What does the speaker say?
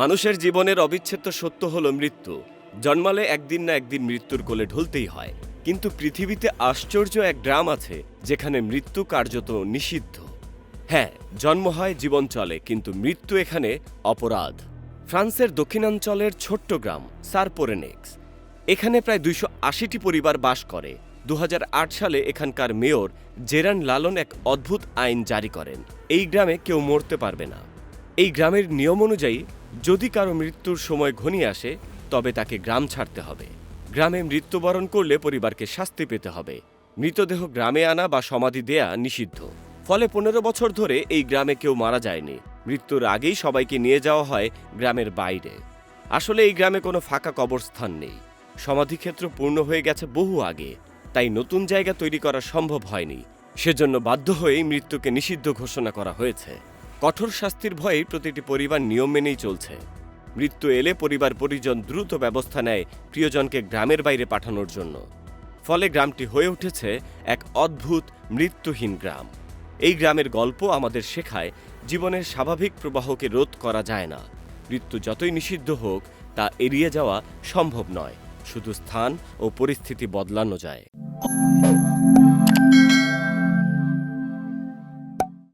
মানুষের জীবনের অবিচ্ছেদ্য সত্য হলো মৃত্যু। জন্মালে একদিন না একদিন মৃত্যুর কোলে ঢলতেই হয়। কিন্তু পৃথিবীতে আশ্চর্য এক গ্রাম আছে, যেখানে মৃত্যু কার্যত নিষিদ্ধ। হ্যাঁ জন্ম হয়, জীবন চলে, কিন্তু মৃত্যু এখানে অপরাধ। ফ্রান্সের দক্ষিণাঞ্চলের ছোট্ট গ্রাম, সারপোরেনেক্স। এখানে প্রায় দুইশো আশিটি পরিবার বাস করে। দু হাজার আট সালে এখানকার মেয়র জেরান লালন এক অদ্ভুত আইন জারি করেন। এই গ্রামে কেউ মরতে পারবে না। এই গ্রামের নিয়ম অনুযায়ী যদি কারও মৃত্যুর সময় ঘনিয়ে আসে, তবে তাকে গ্রাম ছাড়তে হবে। গ্রামে মৃত্যুবরণ করলে পরিবারকে শাস্তি পেতে হবে। মৃতদেহ গ্রামে আনা বা সমাধি দেয়া নিষিদ্ধ। ফলে পনেরো বছর ধরে এই গ্রামে কেউ মারা যায়নি। মৃত্যুর আগেই সবাইকে নিয়ে যাওয়া হয় গ্রামের বাইরে। আসলে এই গ্রামে কোনো ফাঁকা কবরস্থান নেই। সমাধিক্ষেত্র পূর্ণ হয়ে গেছে বহু আগে। তাই নতুন জায়গা তৈরি করা সম্ভব হয়নি। সেজন্য বাধ্য হয়েই মৃত্যুকে নিষিদ্ধ ঘোষণা করা হয়েছে। কঠোর শাস্তির ভয়েই প্রতিটি পরিবার নিয়ম মেনেই চলছে। মৃত্যু এলে পরিবার পরিজন দ্রুত ব্যবস্থা নেয় প্রিয়জনকে গ্রামের বাইরে পাঠানোর জন্য। ফলে গ্রামটি হয়ে উঠেছে এক অদ্ভুত, মৃত্যুহীন গ্রাম। এই গ্রামের গল্প আমাদের শেখায় জীবনের স্বাভাবিক প্রবাহকে রোধ করা যায় না। মৃত্যু যতই নিষিদ্ধ হোক, তা এড়িয়ে যাওয়া সম্ভব নয়। শুধু স্থান ও পরিস্থিতি বদলানো যায়।